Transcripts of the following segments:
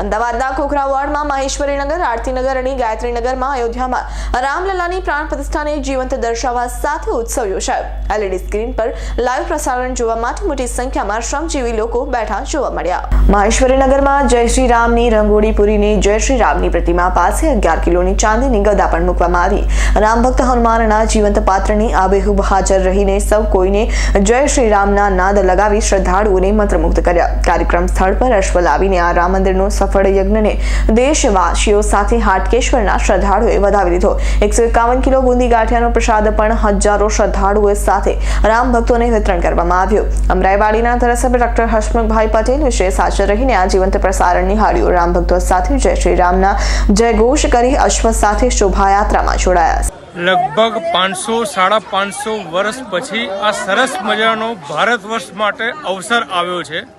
અમદાવાદના ખોખરા વોર્ડમાં મહેશ્વરીનગર, આરતીનગર અને ગાયત્રીનગરમાં અયોધ્યામાં રામલલાની પ્રાણ પ્રતિષ્ઠાને જીવંત દર્શાવવા સાથે ઉત્સવ યોજાયો એલઈડી સ્ક્રીન પર લાઈવ પ્રસારણ જોવા માટે મોટી સંખ્યામાં શ્રમજીવી લોકો બેઠા જોવા મળ્યા. મહેશ્વરીનગરમાં જય શ્રી રામની રંગોળી પૂરીને જય શ્રી રામની પ્રતિમા પાસે અગિયાર કિલોની ચાંદીની ગદા પણ મૂકવામાં આવી. રામ ભક્ત હનુમાનના જીવંત પાત્રની આબેહૂબ હાજર રહીને સૌ કોઈને જય શ્રી રામના નાદ લગાવી શ્રદ્ધાળુઓને મંત્રમુગ્ધ કર્યા. કાર્યક્રમ સ્થળ પર અશ્વ લાવીને આ રામ મંદિરનું યજ્ઞને દેશવાસીઓ સાથે હાટકેશ્વરના શ્રદ્ધાળુએ વધાવી દીધો. એકસો એકાવન કિલો બુંદી ગાંઠિયાનો પ્રસાદ પણ હજારો શ્રદ્ધાળુઓ સાથે રામ વિતરણ કરવામાં આવ્યું. અમરાઈવાડીના ધારાસભ્ય ડોક્ટર હસમુખભાઈ પટેલ વિશેષ હાજર રહીને આ જીવંત પ્રસારણ નિહાળ્યું. રામ સાથે જય શ્રી રામના જયઘોષ કરી અશ્વ સાથે શોભાયાત્રામાં જોડાયા. લગભગ પાંચસો, સાડા પાંચસો વર્ષ પછી આ સરસ મજાનો ભારત વર્ષ માટે અવસર આવ્યો છે.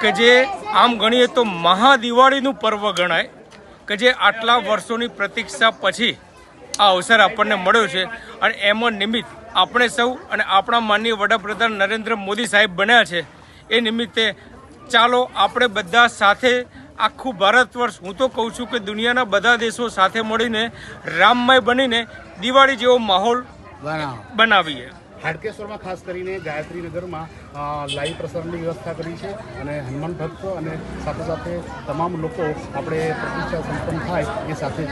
કે જે આમ ગણીએ તો મહાદિવાળીનું પર્વ ગણાય કે જે આટલા વર્ષોની પ્રતીક્ષા પછી આ અવસર આપણને મળ્યો છે. અને એમાં નિમિત્ત આપણે સૌ અને આપણા માનનીય વડાપ્રધાન નરેન્દ્ર મોદી સાહેબ બન્યા છે. એ નિમિત્તે ચાલો આપણે બધા સાથે આખું ભારત વર્ષ હું તો કહું છું કે દુનિયાના બધા દેશો સાથે મળીને રામમય બનીને દિવાળી જેવો માહોલ બનાવીએ. હાડકેશ્વરમાં ખાસ કરીને ગાયત્રીનગરમાં લાઈવ પ્રસારણની વ્યવસ્થા કરી છે અને હનુમાન ભક્તો અને સાથે સાથે તમામ લોકો આપણે પ્રતિષ્ઠા સંપન્ન થાય એ સાથે?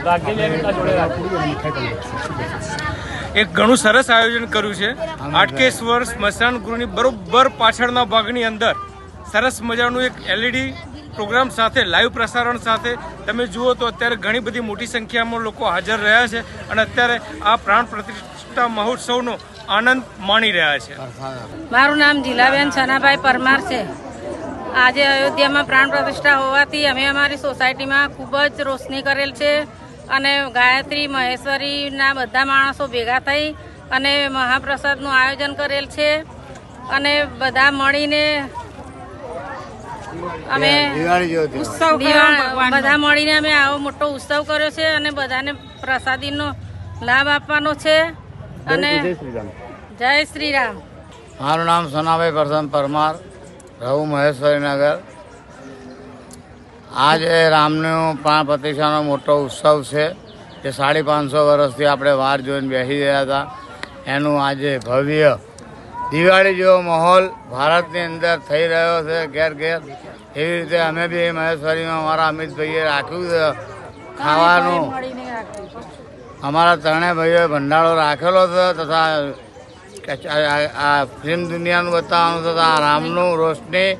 એક ઘણું સરસ આયોજન કર્યું છે. હાટકેશ્વર સ્મશાન ગૃહની બરોબર પાછળના ભાગની અંદર સરસ મજાનું એક એલઈડી પ્રોગ્રામ સાથે લાઈવ પ્રસારણ સાથે તમે જુઓ તો અત્યારે ઘણી બધી મોટી સંખ્યામાં લોકો હાજર રહ્યા છે અને અત્યારે આ પ્રાણ પ્રતિષ્ઠા મહોત્સવનો આનંદ માણી રહ્યા છે. મારું નામ જીલાબેન સનાભાઈ પરમાર છે. આજે અયોધ્યામાં પ્રાણ પ્રતિષ્ઠા હોવાથી અમે અમારી સોસાયટીમાં ખૂબ જ રોશની કરેલ છે અને ગાયત્રી મહેશ્વરીના બધા માણસો ભેગા થઈ અને મહાપ્રસાદનું આયોજન કરેલ છે અને બધા મળીને અમે. દિવાળ- બધા મળીને અમે આવો મોટો ઉત્સવ કર્યો છે અને બધાને પ્રસાદીનો લાભ આપવાનો છે. અને જય શ્રી રામ. જય શ્રી રામ. મારું નામ સોનાભાઈ પ્રસન્ન પરમાર રહું મહેશ્વરીનગર. આજે રામનું પ્રાણ પ્રતિષ્ઠાનો મોટો ઉત્સવ છે જે સાડી પાંચસો વર્ષથી આપણે વાર જોઈને બેસી રહ્યા હતા. એનું આજે ભવ્ય દિવાળી જેવો માહોલ ભારતની અંદર થઈ રહ્યો છે ઘેર ઘેર. એવી રીતે અમે બી મહેશ્વરીમાં અમારા અમિતભાઈએ રાખ્યું છે ખાવાનું. અમારા ત્રણેય ભાઈઓએ ભંડારો રાખેલો હતો તથા આ- ફિલ્મ દુનિયાનું બતાવવાનું તથા રામનું રોશની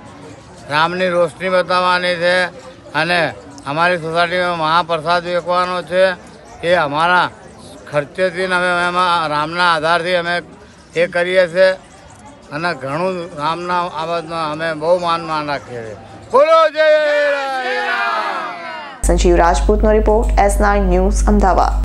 રામની રોશની બતાવવાની છે અને અમારી સોસાયટીમાં મહાપ્રસાદ વેચવાનો છે. એ અમારા ખર્ચેથી અમે એમાં રામના આધારથી અમે એ કરીએ છીએ. અને ઘણું રામના બાબતમાં અમે બહુ માન માન રાખીએ છીએ. બોલો જય Sanjeev રાજપૂતનો report S nine news Ahmedabad.